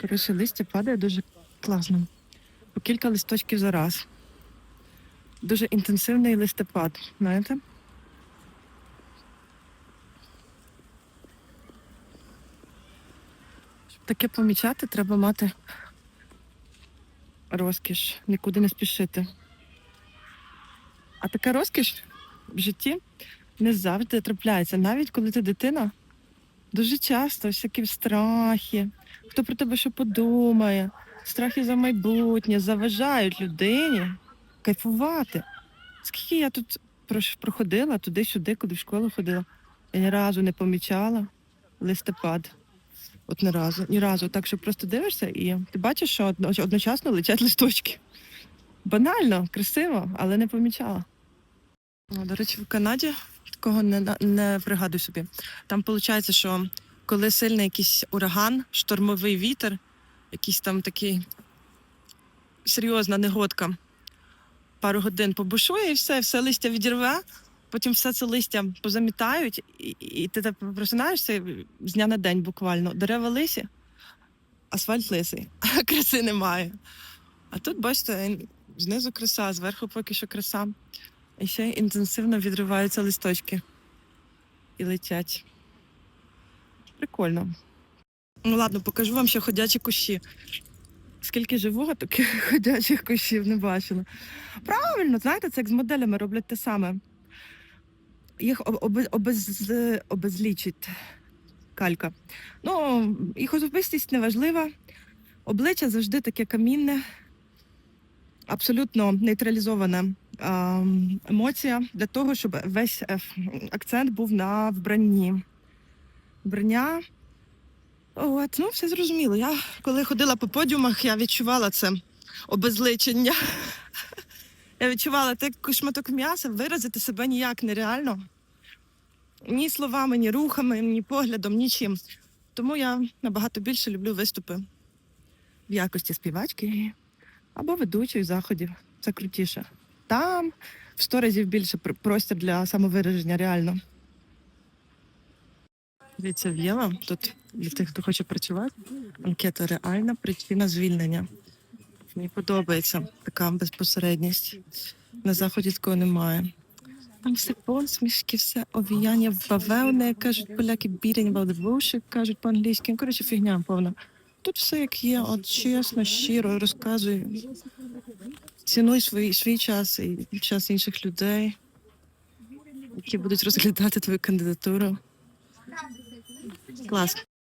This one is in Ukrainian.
Коротше, листя падає дуже класно. По кілька листочків за раз. Дуже інтенсивний листопад, знаєте? Щоб таке помічати, треба мати розкіш, нікуди не спішити. А така розкіш в житті не завжди трапляється. Навіть коли ти дитина, дуже часто всякі страхи, хто про тебе що подумає, страхи за майбутнє заважають людині кайфувати. Скільки я тут проходила туди-сюди, куди в школу ходила, я ні разу не помічала листопад. От ні разу, ні разу. Так що просто дивишся і ти бачиш, що одночасно летять листочки. Банально, красиво, але не помічала. До речі, в Канаді такого не, не пригадую собі. Там виходить, що коли сильний якийсь ураган, штормовий вітер, якийсь там такий серйозна негодка, пару годин побушує і все, все листя відірве, потім все це листя позамітають, і, і ти так просинаєшся з дня на день буквально. Дерева лисі, асфальт лисий, а краси немає. А тут, бачите, знизу краса, зверху поки що краса. І ще інтенсивно відриваються листочки і летять. Прикольно. Ну ладно, покажу вам ще ходячі кущі. Скільки живу, таких ходячих кущів не бачила. Правильно, знаєте, це як з моделями роблять те саме. Їх обез, обез, обезлічить калька. Ну, їх особистість неважлива. Обличчя завжди таке камінне, абсолютно нейтралізована а, емоція для того, щоб весь е, акцент був на вбранні. Вбрання. От, ну, все зрозуміло. Я коли ходила по подіумах, я відчувала це обезличення. Я відчувала те, як шматок м'яса, виразити себе ніяк нереально. Ні словами, ні рухами, ні поглядом, нічим. Тому я набагато більше люблю виступи в якості співачки або ведучої заходів. Це крутіше. Там в сто разів більше пр- простір для самовираження, реально. Дивіться, В'єва, тут для тих, хто хоче працювати. Анкета реальна причина звільнення. Мені подобається така безпосередність. На заході такого немає. Там все посмішки, все овіяння бавевне, кажуть поляки, beating about кажуть по-англійськи. Ну, Коротше, фігня повна. Тут все як є, от чесно, щиро розказуй. Цінуй свій, свій час і час інших людей, які будуть розглядати твою кандидатуру. Клас.